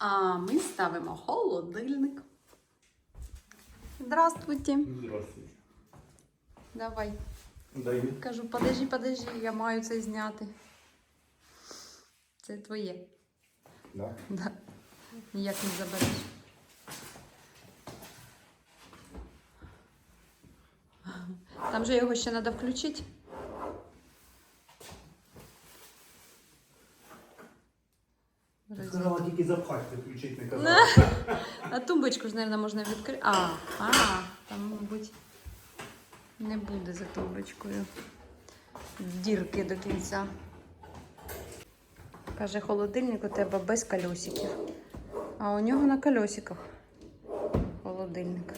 А ми ставимо холодильник. Здравствуйте. Здравствуйте. Давай. Дай. Кажу, подожди, подожди, я маю це зняти. Це твоє. Да. Да. Ніяк не забереш. Там же його ще треба включити. Сказала тільки запхати, включити не казала. А тумбочку ж, мабуть, можна відкрити. А, а, там, мабуть, не буде за тумбочкою. Дірки до кінця. Каже, холодильник у тебе без кольосиків. А у нього на кольосиках холодильник.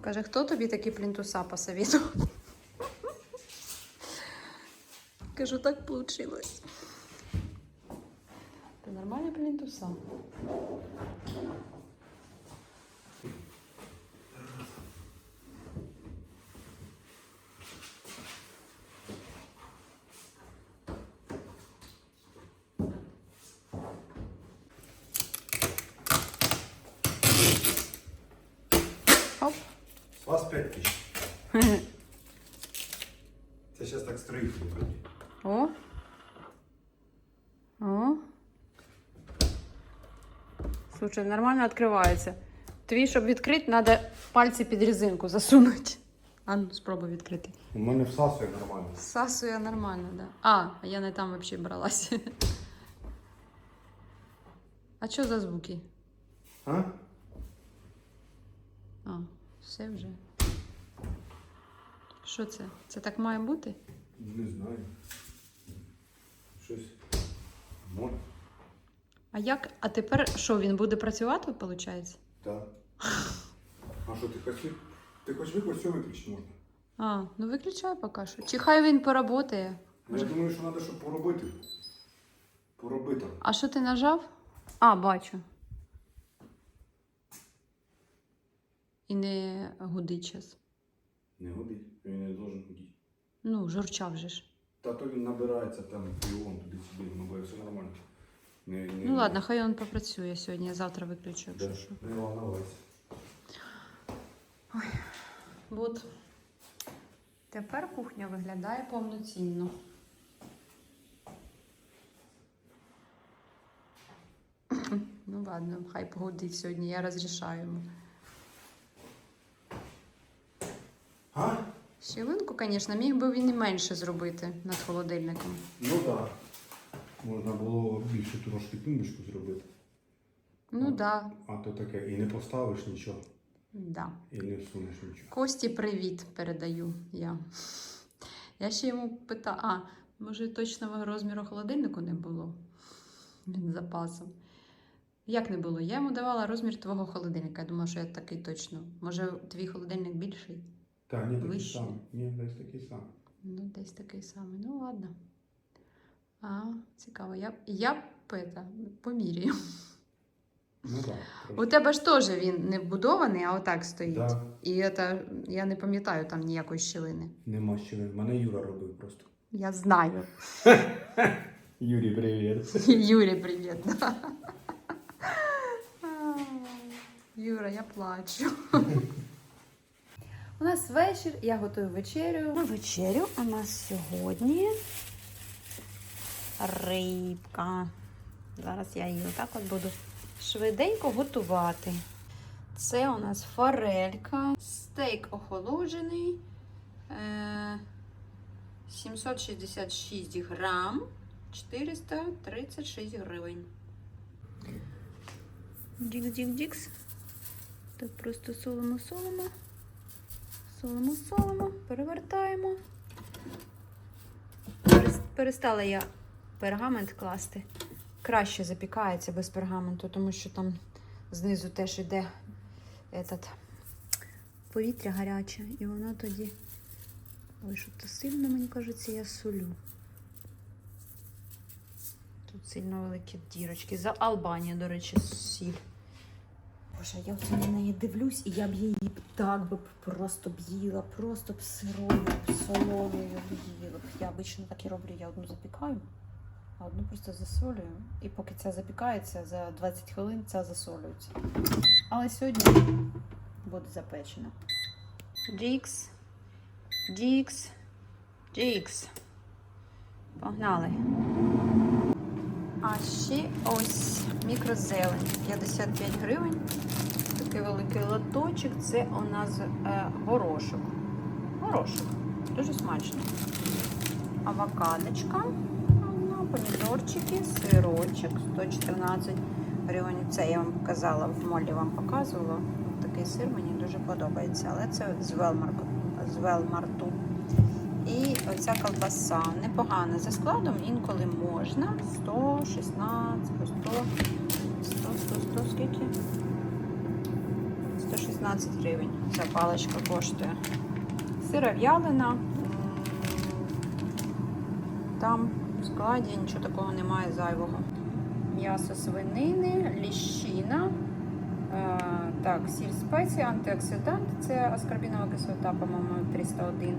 Каже, хто тобі такі плінтуса посоветував? Кажу, так получилось. Це нормальні плінтуса. Оп. З вас 5 тисяч. Це зараз так строїть вроді. О. О. Слушай, нормально відкривається. Твій, щоб відкрити, треба пальці під резинку засунути. А ну, спробуй відкрити. У мене всасує нормально. Сасує нормально, да. А, а я не там взагалі бралась. А що за звуки? А? А, все вже. Що це? Це так має бути? Не знаю. Щось. Може. А як? А тепер що, він буде працювати, виходить? Так. А що ти хотів? Ти хоч виключ, все виключити можна. А, ну виключай поки що. Чи хай він поработає. Ну, Я думаю, що треба, щоб поробити. Поробити. А що ти нажав? А, бачу. І не гудить час. Не годить. Він не должен ходити. Ну, журчав же ж. Та то він набирається там фіон туди-сюди, ну бо все нормально. Не, не, Ну ладно, хай він попрацює сьогодні, я завтра виключу, Да. що. Не волновайся. От. Тепер кухня виглядає повноцінно. Ну ладно, хай погодить сьогодні, я розрішаю йому. А? Щілинку, звісно, міг би він і менше зробити над холодильником. Ну так. Да. Можна було більше трошки тумбочку зробити. Ну так, да, А то таке, і не поставиш нічого, да. і не всунеш нічого. Кості привіт передаю я. Я ще йому питала, а, може точного розміру холодильнику не було? Він запасом. Як не було? Я йому давала розмір твого холодильника. Я думала, що я такий точно. Може, твій холодильник більший? Так, ні, такий самий. Ні, десь такий самий. Ну, десь такий самий. Ну, ладно. А, цікаво. Я, я пета, поміряю. Ну так. У тебе ж теж він не вбудований, а отак стоїть. Да. І це, я не пам'ятаю там ніякої щілини. Нема ще. Мене Юра робив просто. Я знаю. Юрій, привіт. Юрій, привіт. Юра, я плачу. У нас вечір, я готую вечерю. На вечерю у нас сьогодні рибка. Зараз я її отак от буду швиденько готувати. Це у нас форелька, стейк охолоджений. Е, 766 грам, 436 гривень. Дікс-дік-дікс. Так просто солимо, солимо. Солимо, солимо, перевертаємо. Перестала я пергамент класти. Краще запікається без пергаменту, тому що там знизу теж йде этот, повітря гаряче, і воно тоді. Ой, що то сильно, мені кажеться, я солю. Тут сильно великі дірочки. За Албанія, до речі, сіль. Боже, я оце на неї дивлюсь, і я б її так би просто б їла, просто б сирою, б солоною б їла. Я обично так і роблю, я одну запікаю, а одну просто засолюю. І поки ця запікається, за 20 хвилин ця засолюється. Але сьогодні буде запечена. Джікс. Джікс. Джікс. Погнали. А ще ось мікрозелень. 55 гривень. Такий великий лоточок. Це у нас е, горошок. Горошок. Дуже смачно. Авокадочка. Помідорчики, сирочок 114 гривень. Це я вам показала, в молі вам показувала. Такий сир мені дуже подобається, але це з Велмарку. З Велмарту. І оця колбаса непогана за складом, інколи можна. 116, 100, 100, 100, 100, скільки? 116 гривень ця паличка коштує. Сира в'ялена. Там в нічого такого немає зайвого. М'ясо свинини, ліщина. Е, так, сіль спеції, антиоксидант, це аскорбінова кислота, по-моєму, 301.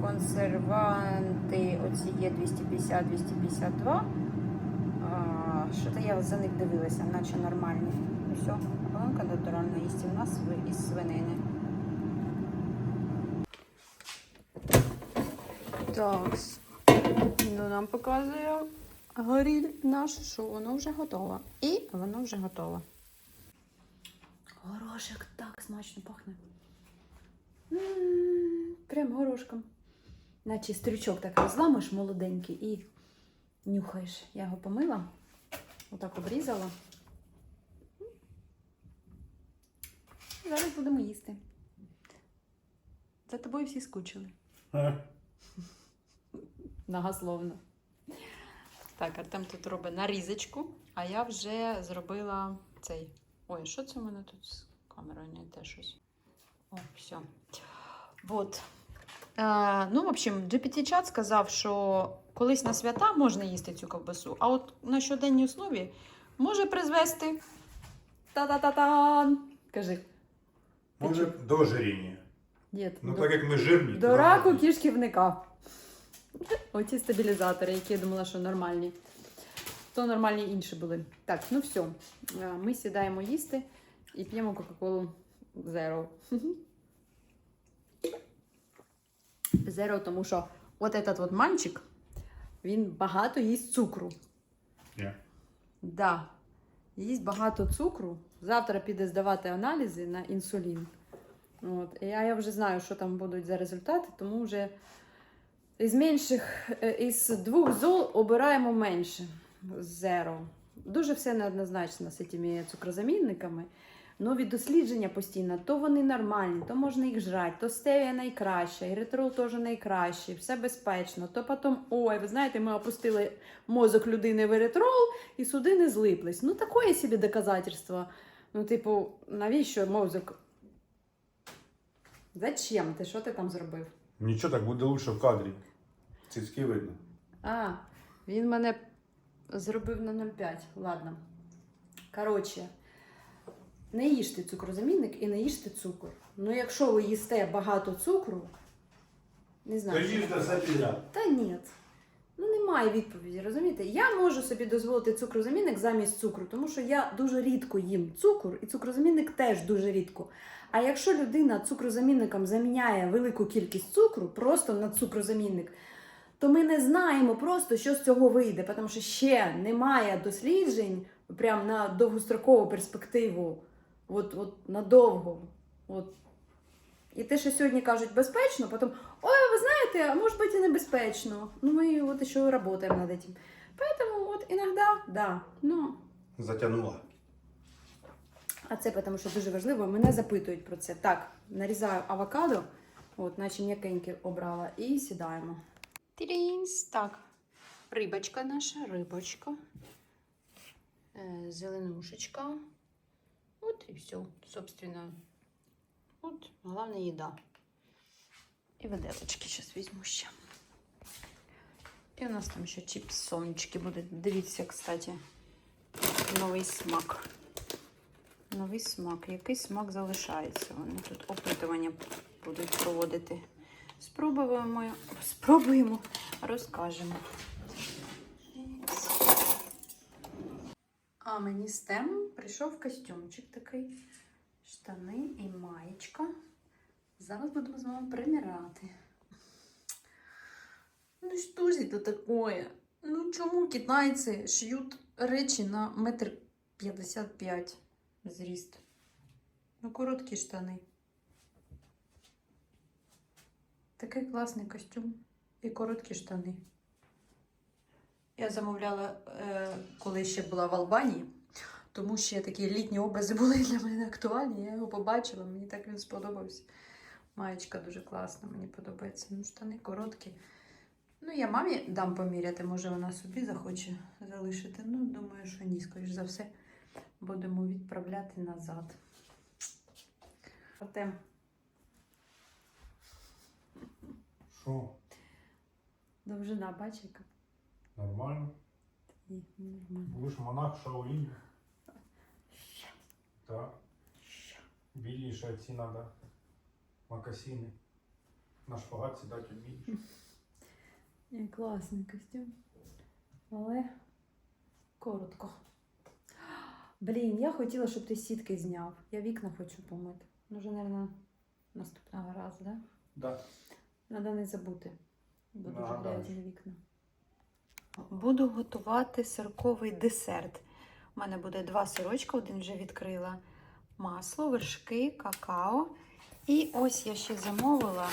Консерванти оці є 250-252. Що-то я за них дивилася, наче нормальні. Все, колонка натуральна їстівна із свинини. Так, нам показує горіль наш, що воно вже готово. І воно вже готово. Горошек так смачно пахне. М, Прям горошком. Наче стрючок так розламиш молоденький і нюхаєш. Я його помила, отак обрізала. Зараз будемо їсти. За тобою всі скучили. Многословно. Так, Артем тут робить нарізочку, а я вже зробила цей. Ой, що це в мене тут з камерою не те щось? О, все. Вот. Е, ну, в общем, GPT-чат сказав, що колись на свята можна їсти цю ковбасу, а от на щоденній основі може призвести. Та-та-та-тан! Кажи. Може до ожиріння. Дід, Ну до, так як ми жирні. до раку кишківника. Оці стабілізатори, які я думала, що нормальні. То нормальні інші були. Так, ну все. Ми сідаємо їсти і п'ємо Кока-Колу Zero. Zero, тому що от этот от мальчик, він багато їсть цукру. Ні. Да. Їсть багато цукру. Завтра піде здавати аналізи на інсулін. От. Я, я вже знаю, що там будуть за результати, тому вже із менших, е, із двох зол обираємо менше. Зеро. Дуже все неоднозначно з цими цукрозамінниками. Ну, від дослідження постійно, то вони нормальні, то можна їх жрати, то стевія найкраща, еритрол теж найкращий, все безпечно. То потім, ой, ви знаєте, ми опустили мозок людини в еритрол, і судини злиплись. Ну, такое собі доказательство. Ну, типу, навіщо мозок? Зачем? Ти що ти там зробив? Нічого так буде лучше в кадрі. Цицьки видно. А, він мене зробив на 0,5. Ладно. Коротше, не їжте цукрозамінник і не їжте цукор. Ну, якщо ви їсте багато цукру, не знаю. що Тоді ж все підряд. Та ні. Ну немає відповіді, розумієте? Я можу собі дозволити цукрозамінник замість цукру, тому що я дуже рідко їм цукор, і цукрозамінник теж дуже рідко. А якщо людина цукрозамінником заміняє велику кількість цукру, просто на цукрозамінник, то ми не знаємо просто, що з цього вийде, тому що ще немає досліджень прямо на довгострокову перспективу, от, от надовго. От. І те, що сьогодні кажуть безпечно, потім ой, ви знаєте, а может быть и небезпечно. Ну, мы вот еще работаем над этим. Поэтому вот иногда, да. Ну, Затягнула. а це тому, що дуже важливо, мене запитують про це. Так, нарізаю авокадо, от, наче м'якеньке обрала, і сідаємо. Тірінс, так. Рибочка наша, рибочка. Е, зеленушечка. От і все, собственно. От, головне їда. І виделочки зараз візьму ще. І у нас там ще чіпсончики будуть. Дивіться, кстати, новий смак. Новий смак. Який смак залишається? Вони тут опитування будуть проводити. Спробуємо, спробуємо, розкажемо. А мені з тем прийшов костюмчик такий, штани і маєчка. Зараз будемо з вами приміряти. Ну що ж це таке? Ну чому китайці шьють речі на метр п'ятдесят п'ять зріст? Ну, короткі штани. Такий класний костюм і короткі штани. Я замовляла, е, коли ще була в Албанії, тому що такі літні образи були для мене актуальні. Я його побачила, мені так він сподобався. Маєчка дуже класна, мені подобається. Ну, штани короткі. Ну, я мамі дам поміряти, може вона собі захоче залишити. Ну, думаю, що ні, скоріш за все, будемо відправляти назад. Артем, Що? довжина бачиш, яка? Нормально? Ні, нормально. Будеш монах Шаолінь? Так. Білі ще ці надо. Макасіни. На шпагат сідати вмієш. Ні, класний костюм. Але коротко. Блін, я хотіла, щоб ти сітки зняв. Я вікна хочу помити. Ну, вже, мабуть, наступного разу, так? Да? Да. Треба не забути. Бо дуже грязні вікна. Буду готувати сирковий десерт. У мене буде два сирочка, один вже відкрила. Масло, вершки, какао. І ось я ще замовила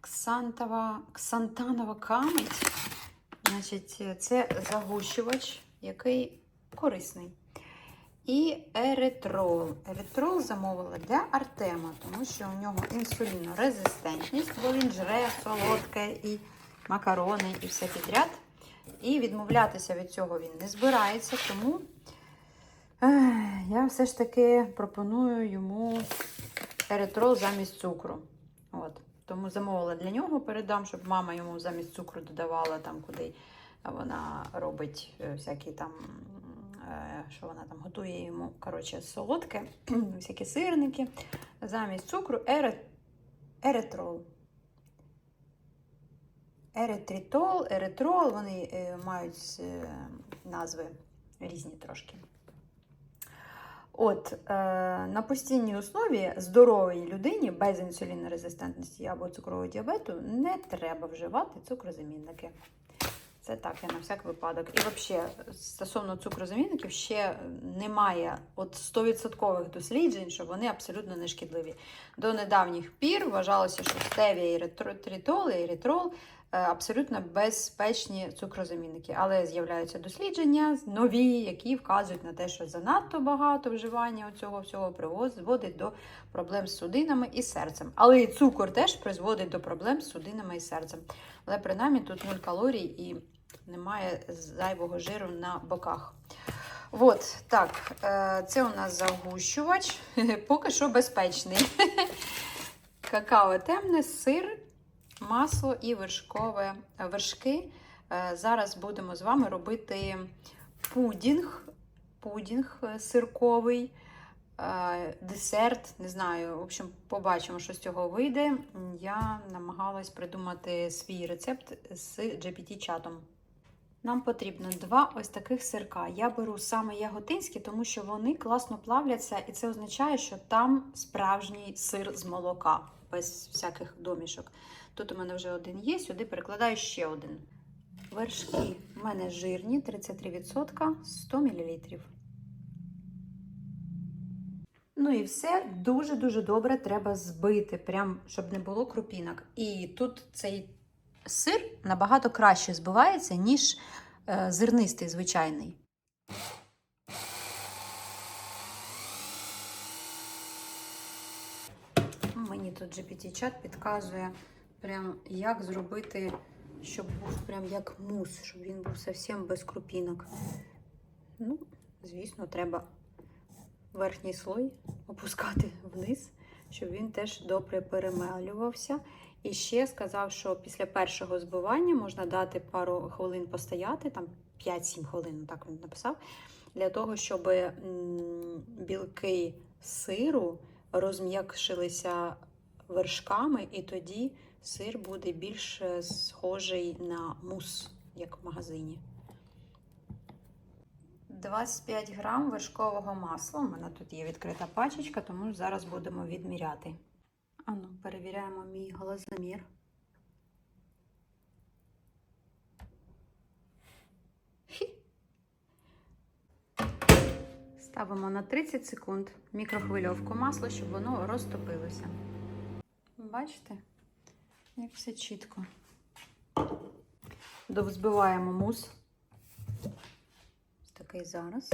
ксантова, ксантанова камедь. Значить, це загущувач, який корисний. І еритрол. Еритрол замовила для Артема, тому що у нього інсулінорезистентність, бо він жре солодке і макарони, і все підряд. І відмовлятися від цього він не збирається, тому я все ж таки пропоную йому еритрол замість цукру. От. Тому замовила для нього, передам, щоб мама йому замість цукру додавала там, куди вона робить е, всякі там, е, що вона там готує йому, коротше, солодке, всякі сирники. Замість цукру ери... еритрол. Еритритол, еритрол, вони е, мають е, назви різні трошки. От, е, на постійній основі здоровій людині без інсулінорезистентності або цукрового діабету не треба вживати цукрозамінники. Це так, я на всяк випадок. І взагалі, стосовно цукрозамінників, ще немає от 100% досліджень, що вони абсолютно не шкідливі. До недавніх пір вважалося, що стевія і ретритол, і еритрол е, абсолютно безпечні цукрозамінники. Але з'являються дослідження нові, які вказують на те, що занадто багато вживання цього всього приводить до проблем з судинами і серцем. Але і цукор теж призводить до проблем з судинами і серцем. Але принаймні тут 0 калорій і немає зайвого жиру на боках. От, так, е, це у нас загущувач, поки що безпечний. Какао темне, сир, масло і вершкове вершки. Е, Зараз будемо з вами робити пудінг, пудінг е, сирковий, е, десерт. Не знаю, в общем, побачимо, що з цього вийде. Я намагалась придумати свій рецепт з GPT-чатом. Нам потрібно два ось таких сирка. Я беру саме яготинські, тому що вони класно плавляться, і це означає, що там справжній сир з молока, без всяких домішок. Тут у мене вже один є, сюди перекладаю ще один. Вершки в мене жирні, 33%, 100 мл. Ну і все дуже-дуже добре треба збити, прям, щоб не було крупінок. І тут цей сир набагато краще збивається, ніж е, зернистий звичайний. Мені тут GPT-чат підказує, прям як зробити, щоб був прям як мус, щоб він був зовсім без крупінок. Ну, звісно, треба верхній слой опускати вниз, щоб він теж добре перемелювався. І ще сказав, що після першого збивання можна дати пару хвилин постояти, там 5-7 хвилин, так він написав, для того, щоб білки сиру розм'якшилися вершками, і тоді сир буде більш е, схожий на мус, як в магазині. 25 грам вершкового масла. У мене тут є відкрита пачечка, тому зараз будемо відміряти. Ану, перевіряємо мій глазомір. Ставимо на 30 секунд мікрохвильовку масло, щоб воно розтопилося. Бачите, як все чітко. Довзбиваємо мус. Ось такий зараз.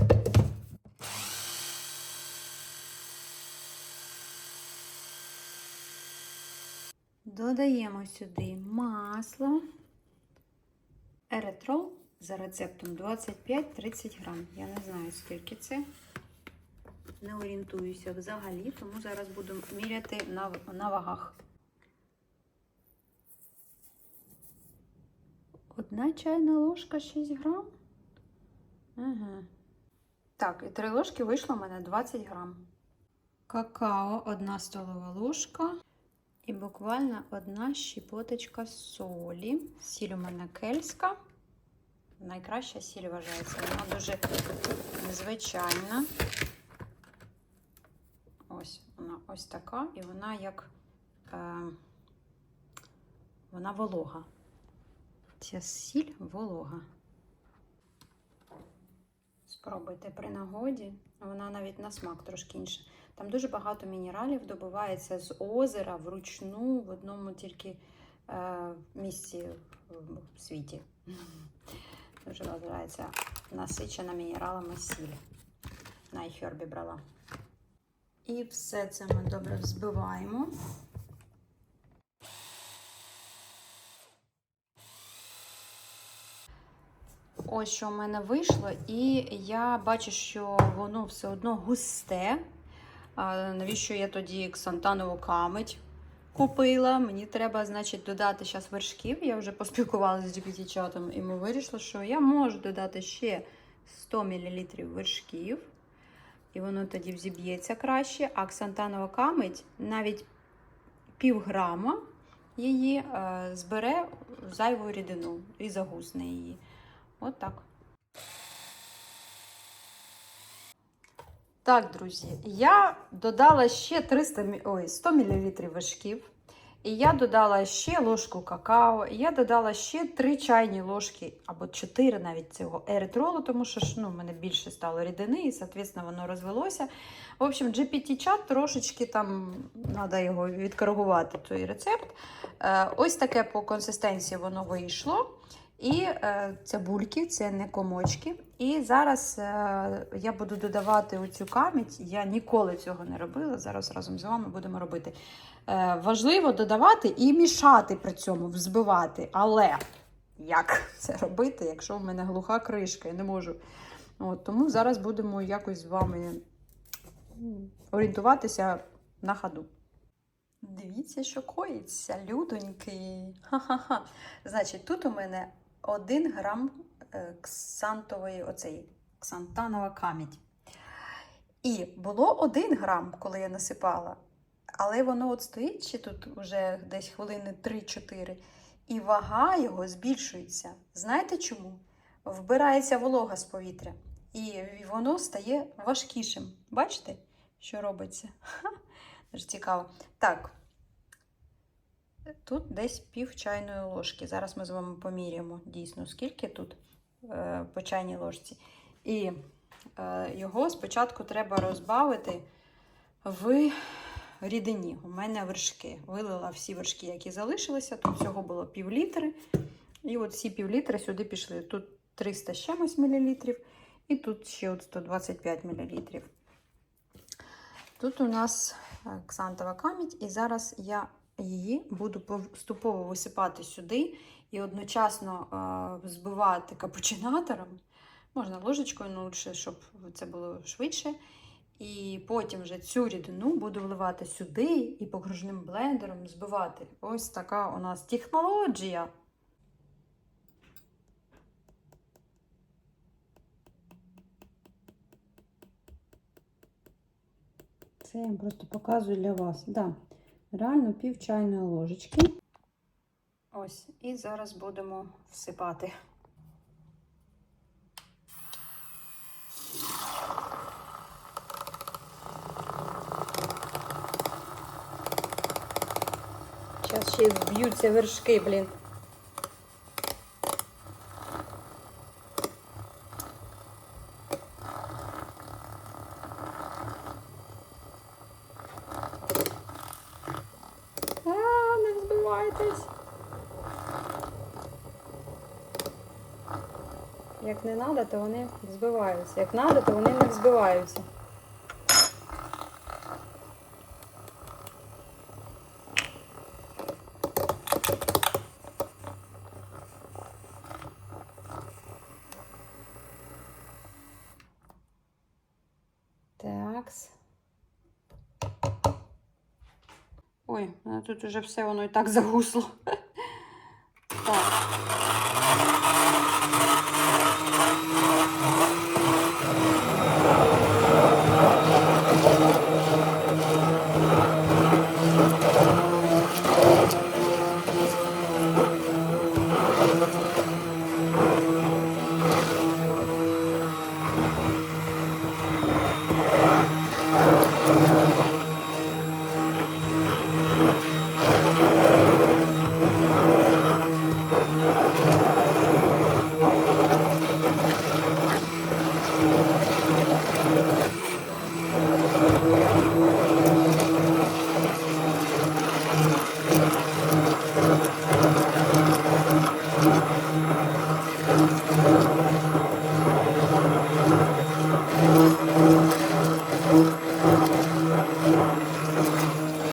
Додаємо сюди масло. Еретрол за рецептом 25-30 грам. Я не знаю, скільки це. Не орієнтуюся взагалі, тому зараз буду міряти на, на вагах. Одна чайна ложка 6 грам. Ага. Так, і три ложки вийшло в мене 20 грам. Какао, одна столова ложка. І буквально одна щепоточка солі. Сіль у мене кельська. Найкраща сіль вважається. Вона дуже незвичайна. Ось вона ось така, і вона як е, вона волога. Ця сіль волога. Спробуйте при нагоді. Вона навіть на смак трошки інша. Там дуже багато мінералів добувається з озера вручну в одному тільки е, місці в світі. Дуже вважається насичена мінералами сіль. На айхербі брала. І все це ми добре взбиваємо. Ось що в мене вийшло, і я бачу, що воно все одно густе. Навіщо я тоді ксантанову камедь купила? Мені треба, значить, додати зараз вершків. Я вже поспілкувалася з GPT-чатом, і ми вирішили, що я можу додати ще 100 мл вершків. І воно тоді взіб'ється краще. А ксантанова камедь навіть пів грама її е, збере зайву рідину і загусне її. От так. Так, друзі, я додала ще 300, ой, 100 мл вершків. І я додала ще ложку какао, і я додала ще 3 чайні ложки, або 4 навіть цього еритролу, тому що ну, в мене більше стало рідини, і, соответственно, воно розвелося. В общем, GPT-чат трошечки там треба його відкоригувати, той рецепт. Е, ось таке по консистенції воно вийшло. І е, це бульки, це не комочки. І зараз е, я буду додавати оцю камідь. Я ніколи цього не робила. Зараз разом з вами будемо робити. Е, важливо додавати і мішати при цьому, взбивати. Але як це робити, якщо в мене глуха кришка, я не можу. От, тому зараз будемо якось з вами орієнтуватися на ходу. Дивіться, що коїться, людоньки. Ха-ха-ха. Значить, тут у мене 1 грам е, ксантової, оцей, ксантанова камідь. І було 1 грам, коли я насипала. Але воно от стоїть ще тут вже десь хвилини 3-4, і вага його збільшується. Знаєте чому? Вбирається волога з повітря, і воно стає важкішим. Бачите, що робиться? Дуже цікаво. Так, тут десь пів чайної ложки. Зараз ми з вами поміряємо дійсно, скільки тут е, по чайній ложці. І е, його спочатку треба розбавити в рідині. У мене вершки. Вилила всі вершки, які залишилися. Тут всього було пів літри. І от всі пів літри сюди пішли. Тут 300 з чимось мілілітрів, і тут ще от 125 мілілітрів. Тут у нас е, ксантова камідь, і зараз я її буду поступово висипати сюди і одночасно збивати капучинатором. Можна ложечкою, ну лучше, щоб це було швидше. І потім вже цю рідину буду вливати сюди і покружним блендером збивати. Ось така у нас технологія. Це я вам просто показую для вас. Да, реально пів чайної ложечки. Ось, і зараз будемо всипати. Зараз ще б'ються вершки, блін. Збивайтесь. Як не треба, то вони збиваються. Як треба, то вони не збиваються. Такс. Ой, у мене тут уже все воно і так загусло. Так.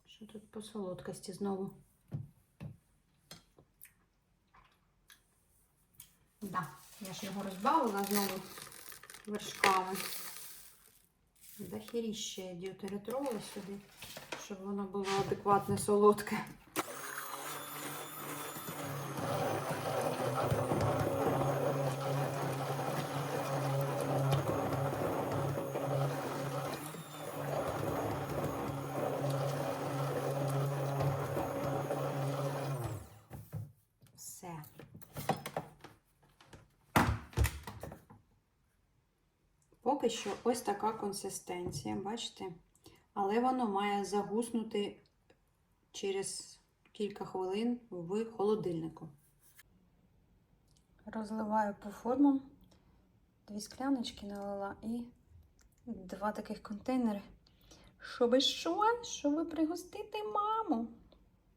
Що тут по солодкості знову? Да, я ж його розбавила знову вершками. Дохеріще діотеритрола сюди, щоб воно було адекватне солодке. Що ось така консистенція, бачите? Але воно має загуснути через кілька хвилин в холодильнику. Розливаю по формам. Дві скляночки налила і два таких контейнери. Щоби що? Щоби пригостити маму.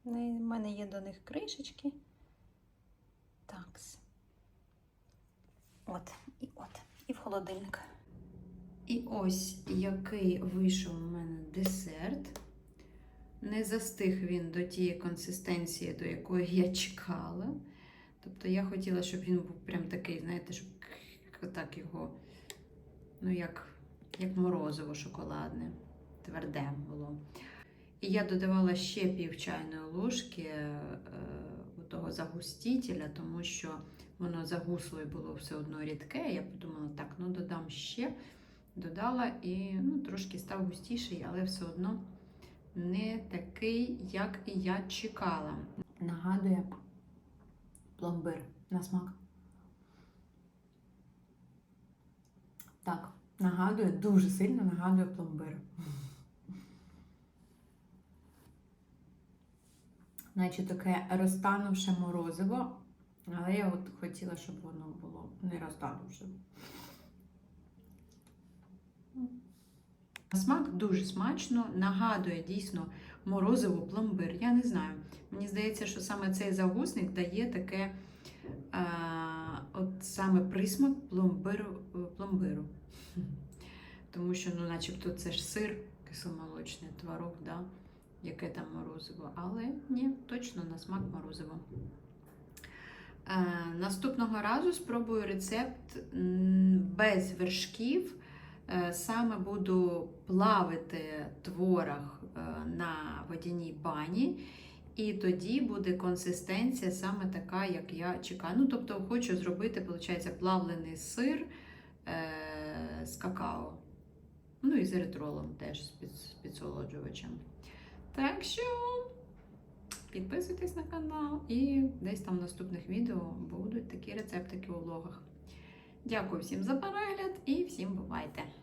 У мене є до них кришечки. Такс. От, і от, і в холодильник. І ось який вийшов у мене десерт. Не застиг він до тієї консистенції, до якої я чекала. Тобто я хотіла, щоб він був прям такий, знаєте, щоб так його, ну, як, як морозиво шоколадне, тверде було. І я додавала ще пів чайної ложки е, того загустителя, тому що воно загусло і було все одно рідке. Я подумала, так, ну додам ще. Додала і ну, трошки став густіший, але все одно не такий, як і я чекала. Нагадує пломбир на смак. Так, нагадує, дуже сильно нагадує пломбир. Наче таке розтанувше морозиво, але я от хотіла, щоб воно було не розтанувше. Смак дуже смачно, нагадує дійсно морозиво пломбир. Я не знаю. Мені здається, що саме цей загусник дає таке а, от саме присмак пломбиру, пломбиру. Тому що, ну, начебто, це ж сир кисломолочний творог, да? яке там морозиво. Але ні, точно на смак морозиво. Е, наступного разу спробую рецепт без вершків. Е, Саме буду плавити творог е, на водяній бані, і тоді буде консистенція саме така, як я чекаю. Ну, тобто, хочу зробити, виходить, плавлений сир е, з какао. Ну і з еритролом теж з підсолоджувачем. Так що підписуйтесь на канал, і десь там в наступних відео будуть такі рецептики у влогах. Дякую всім за перегляд і всім